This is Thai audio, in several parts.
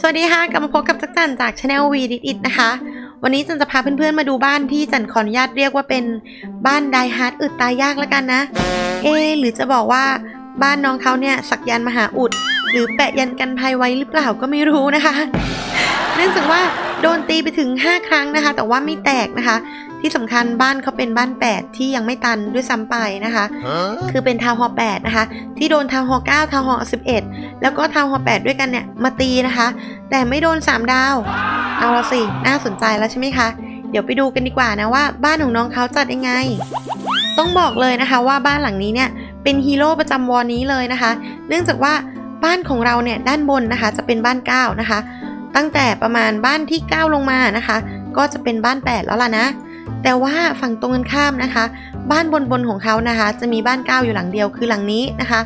สวัสดีค่ะกลับมาพบกับจักจันจากช anel V d i t It นะคะ วันนี้จันจะพาเพื่อนๆมาดูบ้านที่จันขออนุญาตเรียกว่าเป็นบ้านไดฮาร์ดอึดตายยากแล้วกันนะ เอหรือจะบอกว่าบ้านน้องเขาเนี่ยสักยันมหาอุด หรือแปะยันกันภัยไว้หรือเปล่าก็ไม่รู้นะคะ เนื่องจากว่าโดนตีไปถึง 5 ครั้งนะคะ แต่ว่าไม่แตกนะคะ ที่สำคัญบ้านเขาเป็นบ้าน 8 ที่ยังไม่ตันด้วยซ้ำไปนะคะ คือเป็นทาวน์ฮอล8นะคะ ที่โดนทาวน์ฮอล9ทาวน์ฮอล11 แล้วก็ทาวน์ฮอล8ด้วยกันเนี่ยมาตีนะคะ แต่ไม่โดน 3 ดาว เอาละสิ น่าสนใจแล้วใช่ไหมคะ เดี๋ยวไปดูกันดีกว่านะว่าบ้านของน้องเขาจัดยังไง ต้องบอกเลยนะคะว่าบ้านหลังนี้เนี่ยเป็นฮีโร่ประจำวอร์นี้เลยนะคะ เนื่องจากว่าบ้านของเราเนี่ยด้านบนนะคะจะเป็นบ้าน9นะคะ ตั้งแต่ประมาณบ้านที่ 9 ลงมานะคะ ก็จะเป็นบ้าน 8 แล้วล่ะนะ แต่ว่าฝั่งตรงกันข้ามนะคะ บ้านบนบนของเขานะคะ จะมีบ้าน 9 อยู่หลังเดียวคือหลังนี้นะคะ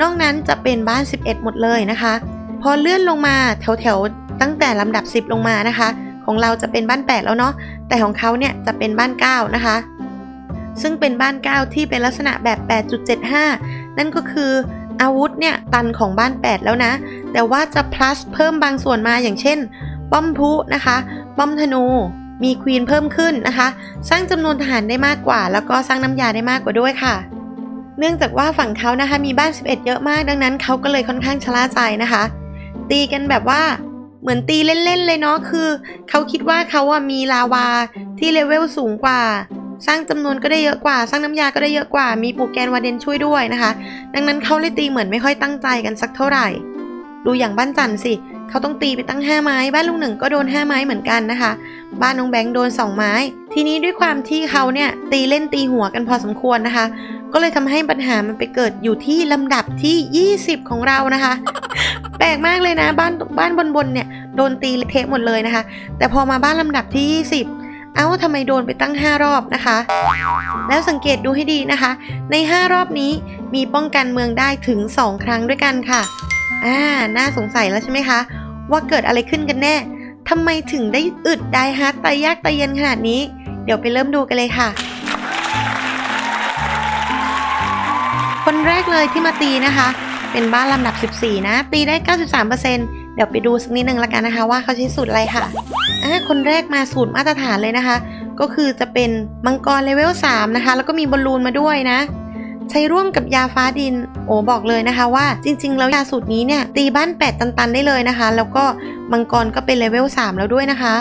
นอกนั้นจะเป็นบ้าน 11 หมดเลยนะคะ พอเลื่อนลงมาแถวๆตั้งแต่ลำดับ 10 ลงมานะคะ ของเราจะเป็นบ้าน 8 แล้วเนาะแต่ของเขาเนี่ยจะเป็นบ้าน 9 นะคะ ซึ่งเป็นบ้าน 9 ที่เป็นลักษณะแบบ 8.75 นั่นก็คืออาวุธเนี่ยตันของบ้าน 8 แล้วนะ แต่ว่าจะ plus เพิ่มบางส่วนมาอย่างเช่น ป้อมพุนะคะ ป้อมธนู มีควีนเพิ่มขึ้นนะคะ สร้างจำนวนทหารได้มากกว่า แล้วก็สร้างน้ำยาได้มากกว่าด้วยค่ะ เนื่องจากว่าฝั่งเขานะคะมีบ้าน 11 เยอะมาก ดังนั้นเขาก็เลยค่อนข้างชะล่าใจนะคะ ตีกันแบบว่าเหมือนตีเล่นๆเลยเนาะคือเขาคิดว่าเขาอะมีลาวาที่เลเวลสูงกว่า สร้างจำนวนก็ได้เยอะกว่า สร้างน้ำยาก็ได้เยอะกว่า มีปูแกนวาเดนช่วยด้วยนะคะ ดังนั้นเขาเลยตีเหมือนไม่ค่อยตั้งใจกันสักเท่าไหร่ ดูอย่างบ้านจันทร์สิ เขาต้องตีไปตั้ง 5 ไม้ บ้านลุงหนึ่งก็โดน 5 ไม้เหมือนกันนะคะ บ้านน้องแบงค์โดน 2 ไม้ ทีนี้ด้วยความที่เขาเนี่ยตีเล่นตีหัวกันพอสมควรนะคะ ก็เลยทำให้ปัญหามันไปเกิดอยู่ที่ลำดับที่ 20 ของเรานะคะ แปลกมากเลยนะบ้านบ้านบนๆเนี่ยโดนตีเทะหมดเลยนะคะ แต่พอมาบ้านลำดับที่ 20เอ้าทำไมโดนไปตั้ง 5 รอบนะคะ แล้วสังเกตดูให้ดีนะคะ ใน 5 รอบนี้มีป้องกันเมืองได้ถึง 2 ครั้งด้วยกันค่ะ อ่า น่าสงสัยแล้วใช่ไหมคะ ว่าเกิดอะไรขึ้นกันแน่ทำไมถึงได้อึดได้ฮาร์ดตายยากตายเย็นขนาดนี้ เดี๋ยวไปเริ่มดูกันเลยค่ะ คนแรกเลยที่มาตีนะคะ เป็นบ้านลำดับ 14 นะ ตีได้ 93%เดี๋ยวไปดูสักนิดนึงละกันนะคะ ว่าเขาใช้สูตรอะไรค่ะ อ่า คนแรกมาสูตรมาตรฐานเลยนะคะ ก็คือจะเป็นมังกรเลเวล 3 นะคะ แล้วก็มีบอลลูนมาด้วยนะ ใช้ร่วมกับยาฟ้าดิน โอบอกเลยนะคะว่าจริง ๆ แล้วยาสูตรนี้เนี่ยตีบ้าน 8 ตัน ๆ ได้เลยนะคะ แล้วก็มังกรก็เป็นเลเวล 3 แล้วด้วยนะคะ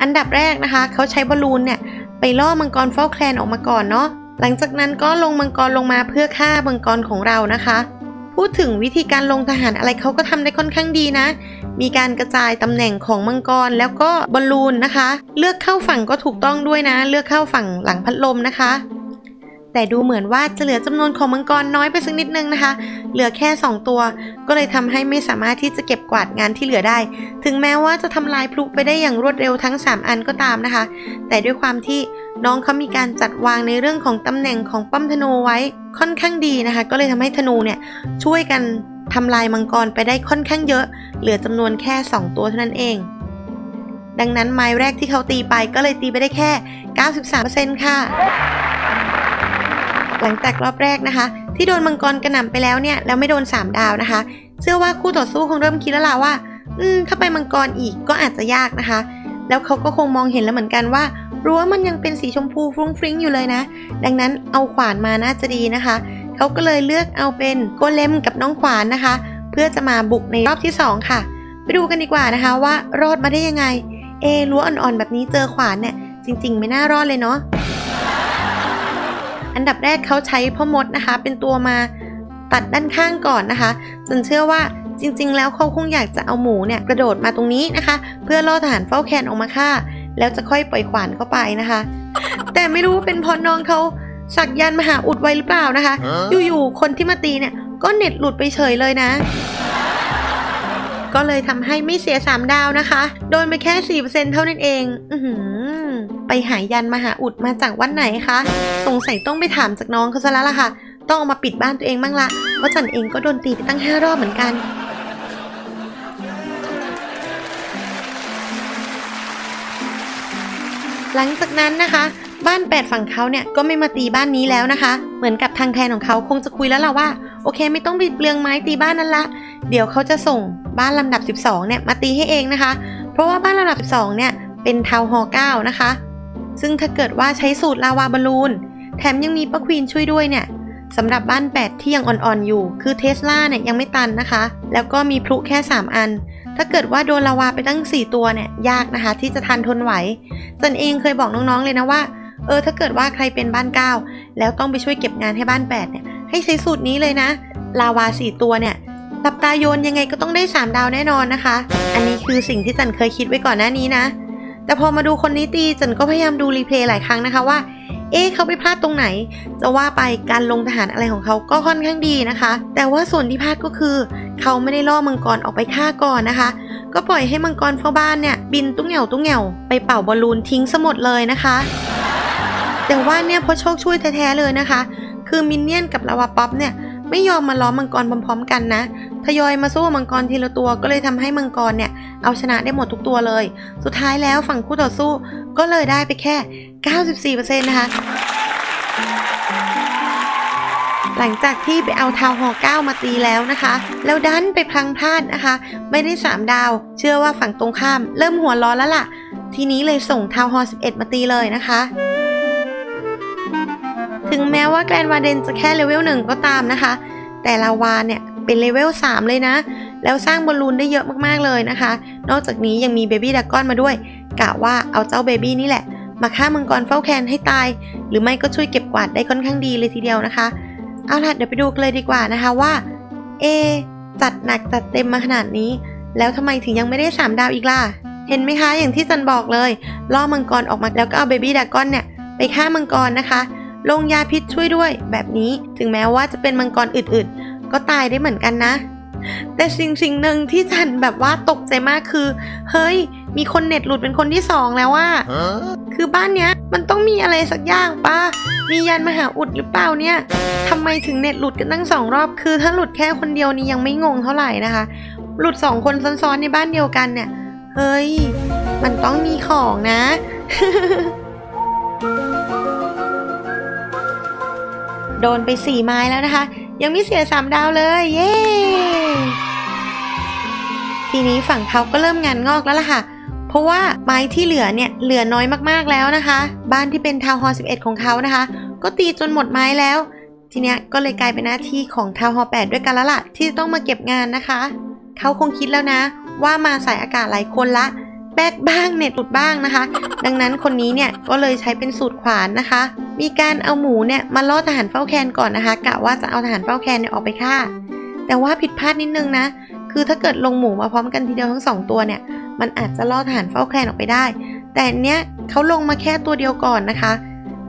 อันดับแรกนะคะ เขาใช้บอลลูนเนี่ยไปล่อมังกรเฝ้าแคลนออกมาก่อนเนาะหลังจากนั้นก็ลงมังกรลงมาเพื่อฆ่ามังกรของเรานะคะ พูดถึงวิธีการลงทหารอะไรเขาก็ทำได้ค่อนข้างดีนะ มีการกระจายตำแหน่งของมังกรแล้วก็บอลลูนนะคะ เลือกเข้าฝั่งก็ถูกต้องด้วยนะ เลือกเข้าฝั่งหลังพัดลมนะคะ แต่ดูเหมือนว่าจะเหลือจำนวนของมังกรน้อยไปสักนิดนึงนะคะ เหลือแค่ 2 ตัว ก็เลยทำให้ไม่สามารถที่จะเก็บกวาดงานที่เหลือได้ ถึงแม้ว่าจะทำลายพลุไปได้อย่างรวดเร็วทั้ง 3 อันก็ตามนะคะ แต่ด้วยความที่น้องเขามีการจัดวางในเรื่องของตำแหน่งของป้อมธนูไว้ค่อนข้างดีนะคะ ก็เลยทำให้ธนูเนี่ยช่วยกันทำลายมังกรไปได้ค่อนข้างเยอะ เหลือจำนวนแค่ 2 ตัวเท่านั้นเอง ดังนั้นไม้แรกที่เขาตีไปก็เลยตีไปได้แค่ 93%ค่ะ หลังจากรอบแรกนะคะ ที่โดนมังกรกระหน่ำไปแล้วเนี่ยแล้วไม่โดน 3 ดาวนะคะ เชื่อว่าคู่ต่อสู้คงเริ่มคิดแล้วล่ะว่า อืมถ้าไปมังกรอีกก็อาจจะยากนะคะ แล้วเขาก็คงมองเห็นแล้วเหมือนกันว่ารั้วมันยังเป็นสีชมพูฟรุ้งฟริ้งอยู่เลยนะ ดังนั้นเอาขวานมาน่าจะดีนะคะ เขาก็เลยเลือกเอาเป็นโกเลมกับน้องขวานนะคะ เพื่อจะมาบุกในรอบที่ 2 ค่ะ ไปดูกันดีกว่านะคะว่ารอดมาได้ยังไง เอรั้วอ่อนๆแบบนี้เจอขวานเนี่ยจริง ๆ ไม่น่ารอดเลยเนาะ อันดับแรกเขาใช้พ่อมดนะคะ เป็นตัวมาตัดด้านข้างก่อนนะคะจนเชื่อว่าจริงๆ แล้วเขาคงอยากจะเอาหมูเนี่ยกระโดดมาตรงนี้นะคะ เพื่อล่อทหารเฝ้าแคนออกมาฆ่า แล้วจะค่อยปล่อยขวานเข้าไปนะคะ แต่ไม่รู้ว่าเป็นเพราะน้องเขาสักยันต์มหาอุดไว้หรือเปล่านะคะ อยู่ๆคนที่มาตีเนี่ยก็เน็ตหลุดไปเฉยเลยนะ ก็เลยทำให้ไม่เสีย3ดาวนะคะ โดนไปแค่4%เท่านั้นเอง อือหือ ไปหายันมหาอุดมาจากวันไหนคะ สงสัยต้องไปถามจากน้องเขาซะแล้วล่ะค่ะ ต้องเอามาปิดบ้านตัวเองบ้างละเพราะจันเองก็โดนตีไปตั้ง5รอบเหมือนกันหลังจากนั้นนะคะ บ้านแปดฝั่งเขาเนี่ยก็ไม่มาตีบ้านนี้แล้วนะคะ เหมือนกับทางแทนของเขาคงจะคุยแล้วล่ะว่า โอเค ไม่ต้องไปเปลืองไม้ตีบ้านนั้นละ เดี๋ยวเขาจะส่งบ้านลำดับ 12เนี่ยมาตีให้เองนะคะ เพราะว่าบ้านลำดับ 12เนี่ยเป็นทาวน์ฮอลล์9นะคะ ซึ่งถ้าเกิดว่าใช้สูตรลาวาบอลลูน แถมยังมีป้าควีนช่วยด้วยเนี่ยสำหรับบ้าน8ที่ยังอ่อนๆอยู่ คือเทสลาเนี่ยยังไม่ตันนะคะ แล้วก็มีพลุแค่ 3 อัน ถ้าเกิดว่าโดนลาวาไปตั้ง 4 ตัวเนี่ยยากนะคะ ที่จะทันทนไหวจันเองเคยบอกน้องๆเลยนะว่า เออถ้าเกิดว่าใครเป็นบ้าน 9 แล้วต้องไปช่วยเก็บงานให้บ้าน8เนี่ยให้ใช้สูตรนี้เลยนะ ลาวา 4 ตัวเนี่ยตับตาโยนยังไงก็ต้องได้ 3 ดาวแน่นอนนะคะ อันนี้คือสิ่งที่จันเคยคิดไว้ก่อนหน้านี้นะ แต่พอมาดูคนนี้ตีจันก็พยายามดูรีเพลย์หลายครั้งนะคะว่า เอ๊ะเขาไปพลาดตรงไหน จะว่าไปการลงทหารอะไรของเขาก็ค่อนข้างดีนะคะ แต่ว่าส่วนที่พลาดก็คือ เขาไม่ได้ล่อมังกรออกไปฆ่าก่อนนะคะ ก็ปล่อยให้มังกรเฝ้าบ้านเนี่ยบินตุ้งเหงี่ยวตุ้งเหงี่ยวไปเป่าบอลลูนทิ้งซะหมดเลยนะคะ แต่ว่าเนี่ยเพราะโชคช่วยแท้ๆเลยนะคะ คือมินเนี่ยนกับลาวาป๊อปเนี่ยไม่ยอมมาล้อมมังกรพร้อม ๆ กันนะ ทยอยมาสู้มังกรทีละตัวก็เลยทำให้มังกรเนี่ยเอาชนะได้หมดทุกตัวเลย สุดท้ายแล้วฝั่งคู่ต่อสู้ก็เลยได้ไปแค่ 94%นะคะหลังจากที่ไปเอาทาวน์ฮอลล์9มาตีแล้วนะคะ แล้วดันไปพังพลาดนะคะ ไม่ได้ 3 ดาว เชื่อว่าฝั่งตรงข้าม เริ่มหัวร้อนแล้วล่ะ ทีนี้เลยส่งทาวน์ฮอ11 มาตีเลยนะคะ ถึงแม้ว่าแกรนวาเดนจะแค่เลเวลหนึ่งก็ตามนะคะ แต่ลาวาเนี่ย เป็นเลเวล3เลยนะ แล้วสร้างบอลลูนได้เยอะมากๆเลยนะคะ นอกจากนี้ยังมีเบบี้ดักก้อนมาด้วย กะว่าเอาเจ้าเบบี้นี่แหละ มาฆ่ามังกรเฝ้าแคนให้ตาย หรือไม่ก็ช่วยเก็บกวาดได้ค่อนข้างดีเลยทีเดียวนะคะ เอาล่ะเดี๋ยวไปดูกันเลยดีกว่านะคะว่าเอจัดหนักจัดเต็มมาขนาดนี้ แล้วทำไมถึงยังไม่ได้ 3 ดาวอีกล่ะ เห็นไหมคะอย่างที่จันบอกเลยล่อมังกรออกมาแล้วก็เอาเบบี้ดากอนเนี่ยไปฆ่ามังกรนะคะลงยาพิษช่วยด้วยแบบนี้ถึงแม้ว่าจะเป็นมังกรอื่นๆ ก็ตายได้เหมือนกันนะ แต่สิ่งสิ่งหนึ่งที่จันแบบว่าตกใจมากคือ เฮ้ย มีคนเน็ตหลุดเป็นคนที่สองแล้วว่า คือบ้านเนี้ยมันต้องมีอะไรสักอย่างป้ามียันมหาอุดหรือเปล่าเนี่ยทำไมถึงเน็ตหลุดกันตั้งสองรอบ คือ ถ้าหลุดแค่คนเดียวนี่ยังไม่งงเท่าไหร่นะคะ หลุดสองคนซ้อนๆในบ้านเดียวกันเนี่ย เฮ้ย มันต้องมีของนะโดนไปสี่ไม้แล้วนะคะ ยังไม่เสียสามดาวเลย เย้ ทีนี้ฝั่งเขาก็เริ่มงานงอกแล้วล่ะค่ะ เพราะว่าไม้ที่เหลือเนี่ยเหลือน้อยมากๆแล้วนะคะ บ้านที่เป็นทาวน์ฮอลล์11 ของเขานะคะ ก็ตีจนหมดไม้แล้ว ทีเนี้ยก็เลยกลายเป็นหน้าที่ของทาวน์ฮอลล์8ด้วยกันแล้วล่ะที่ต้องมาเก็บงานนะคะ เขาคงคิดแล้วนะ ว่ามาสายอากาศหลายคนละแบกบ้างเน็ตหลุดบ้างนะคะ ดังนั้นคนนี้เนี่ยก็เลยใช้เป็นสูตรขวานนะคะ มีการเอาหมูเนี่ยมาล่อทหารเฝ้าแคนก่อนนะคะกะว่าจะเอาทหารเฝ้าแคนเนี่ยออกไปฆ่า แต่ว่าผิดพลาดนิดนึงนะ คือถ้าเกิดลงหมูมาพร้อมกันทีเดียวทั้งสองตัวเนี่ย มันอาจจะล่อทหารเฝ้าแคนออกไปได้ แต่เนี้ยเขาลงมาแค่ตัวเดียวก่อนนะคะ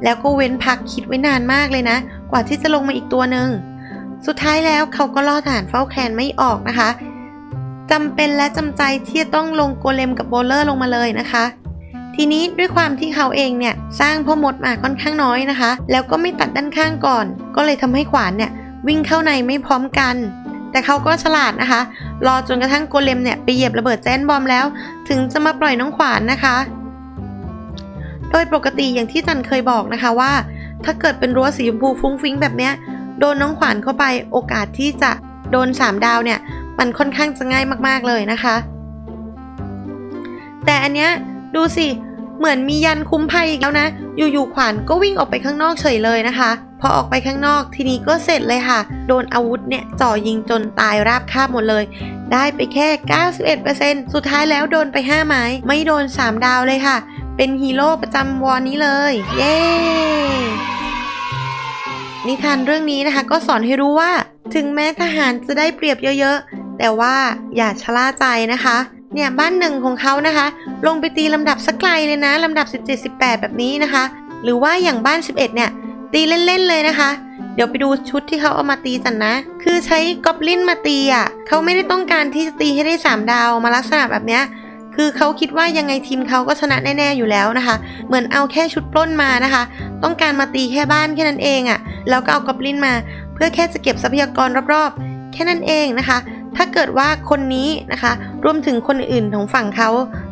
แล้วก็เว้นพักคิดไว้นานมากเลยนะ กว่าที่จะลงมาอีกตัวหนึ่งสุดท้ายแล้วเขาก็ล่อทหารเฝ้าแคนไม่ออกนะคะจำเป็นและจำใจที่จะต้องลงโกเลมกับโบลเลอร์ลงมาเลยนะคะ ทีนี้ด้วยความที่เขาเองเนี่ยสร้างพ่อมดมาค่อนข้างน้อยนะคะ แล้วก็ไม่ตัดด้านข้างก่อน ก็เลยทำให้ขวานเนี่ยวิ่งเข้าในไม่พร้อมกัน แต่เขาก็ฉลาดนะคะ รอจนกระทั่งโกเลมเนี่ยไปเหยียบระเบิดแจนบอมแล้ว ถึงจะมาปล่อยน้องขวานนะคะ โดยปกติอย่างที่จันเคยบอกนะคะว่า ถ้าเกิดเป็นรั้วสีชมพูฟุ้งฟิ้งแบบเนี้ยโดนน้องขวานเข้าไปโอกาสที่จะโดน 3 ดาวเนี่ย มันค่อนข้างจะง่ายมากๆเลยนะคะ แต่อันเนี้ย ดูสิ เหมือนมียันคุ้มภัยอีกแล้วนะ อยู่ๆขวานก็วิ่งออกไปข้างนอกเฉยเลยนะคะ พอออกไปข้างนอกทีนี้ก็เสร็จเลยค่ะ โดนอาวุธเนี่ยจ่อยิงจนตายราบคาบหมดเลย ได้ไปแค่ 91%สุดท้ายแล้วโดนไป 5 ไม้ ไม่โดน 3 ดาวเลยค่ะ เป็นฮีโร่ประจำวอร์นี้เลย เย้ นิทานเรื่องนี้นะคะก็สอนให้รู้ว่า ถึงแม้ทหารจะได้เปรียบเยอะๆ แต่ว่าอย่าชะล่าใจนะคะ เนี่ยบ้านหนึ่งของเขานะคะ ลงไปตีลำดับสักไกลเลยนะลำดับ 17 18 แบบนี้นะคะ หรือว่าอย่างบ้าน 11 เนี่ย ตีเล่นๆเลยนะคะ เดี๋ยวไปดูชุดที่เขาเอามาตีกันนะ คือใช้กอบลินมาตีอะเขาไม่ได้ต้องการที่จะตีให้ได้ 3 ดาวมาลักษณะแบบเนี้ยคือเขาคิดว่ายังไงทีมเขาก็ชนะแน่ๆอยู่แล้วนะคะ เหมือนเอาแค่ชุดปล้นมานะคะ ต้องการมาตีแค่บ้านแค่นั้นเองอะ่ะ แล้วก็เอากอบลินมา เพื่อแค่จะเก็บทรัพยากรรอบๆ แค่นั้นเองนะคะ ถ้าเกิดว่าคนนี้นะคะ รวมถึงคนอื่นของฝั่งเขา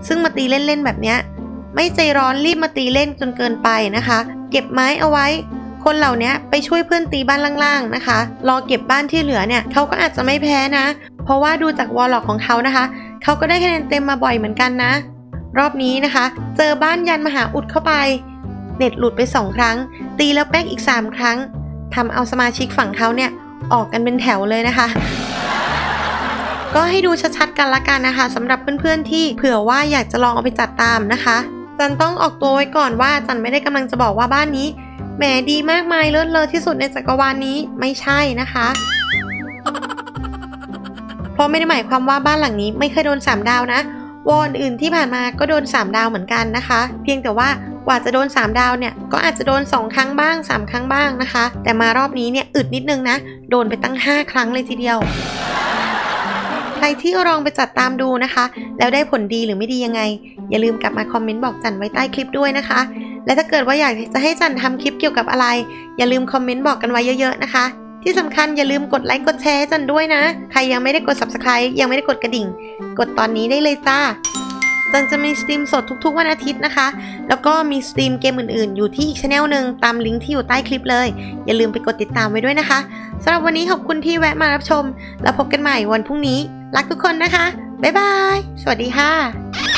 ซึ่งมาตีเล่นๆแบบเนี้ย ไม่ใจร้อนรีบมาตีเล่นจนเกินไปนะคะ เก็บไม้เอาไว้ คนเหล่านี้ไปช่วยเพื่อนตีบ้านล่างๆนะคะ รอเก็บบ้านที่เหลือเนี่ยเขาก็อาจจะไม่แพ้นะ เพราะว่าดูจากวอลล็อกของเขานะคะ เขาก็ได้คะแนนเต็มมาบ่อยเหมือนกันนะ รอบนี้นะคะ เจอบ้านยันมหาอุดเข้าไป เน็ตหลุดไปสองครั้ง ตีแล้วแป๊กอีก 3 ครั้งทำเอาสมาชิกฝั่งเขาเนี่ยออกกันเป็นแถวเลยนะคะ ก็ให้ดูชัดๆกันละกันนะคะสำหรับเพื่อนๆที่เผื่อว่าอยากจะลองเอาไปจัดตามนะคะ จันต้องออกตัวไว้ก่อนว่าจันไม่ได้กำลังจะบอกว่าบ้านนี้แหมดีมากมายเลิศเลอที่สุดในจักรวาลนี้ไม่ใช่นะคะ เพราะไม่ได้หมายความว่าบ้านหลังนี้ไม่เคยโดน3ดาวนะวอนอื่นที่ผ่านมาก็โดน 3 ดาวเหมือนกันนะคะ เพียงแต่ว่ากว่าจะโดน 3 ดาวเนี่ยก็อาจจะโดน 2 ครั้งบ้าง 3 ครั้งบ้างนะคะ แต่มารอบนี้เนี่ยอึดนิดนึงนะ โดนไปตั้ง 5 ครั้งเลยทีเดียว ใครที่ลองไปจัดตามดูนะคะ แล้วได้ผลดีหรือไม่ดียังไง อย่าลืมกลับมาคอมเมนต์บอกจันไว้ใต้คลิปด้วยนะคะ และถ้าเกิดว่าอยากจะให้จันทำคลิปเกี่ยวกับอะไร อย่าลืมคอมเมนต์บอกกันไว้เยอะๆนะคะ ที่สำคัญอย่าลืมกดไลค์กดแชร์ให้จันด้วยนะ ใครยังไม่ได้กด subscribe ยังไม่ได้กดกระดิ่ง กดตอนนี้ได้เลยจ้าจันจะมีสตรีมสดทุกๆ วันอาทิตย์นะคะ แล้วก็มีสตรีมเกมอื่นๆ อยู่ที่อีกช anel หนึ่งตามลิงก์ที่อยู่ใต้คลิปเลย อย่าลืมไปกดติดตามไว้ด้วยนะคะสำหรับวันนี้ขอบคุณที่แวะมารับชม แล้วพบกันใหม่วันพรุ่งนี้ รักทุกคนนะคะ บ๊ายบาย สวัสดีค่ะ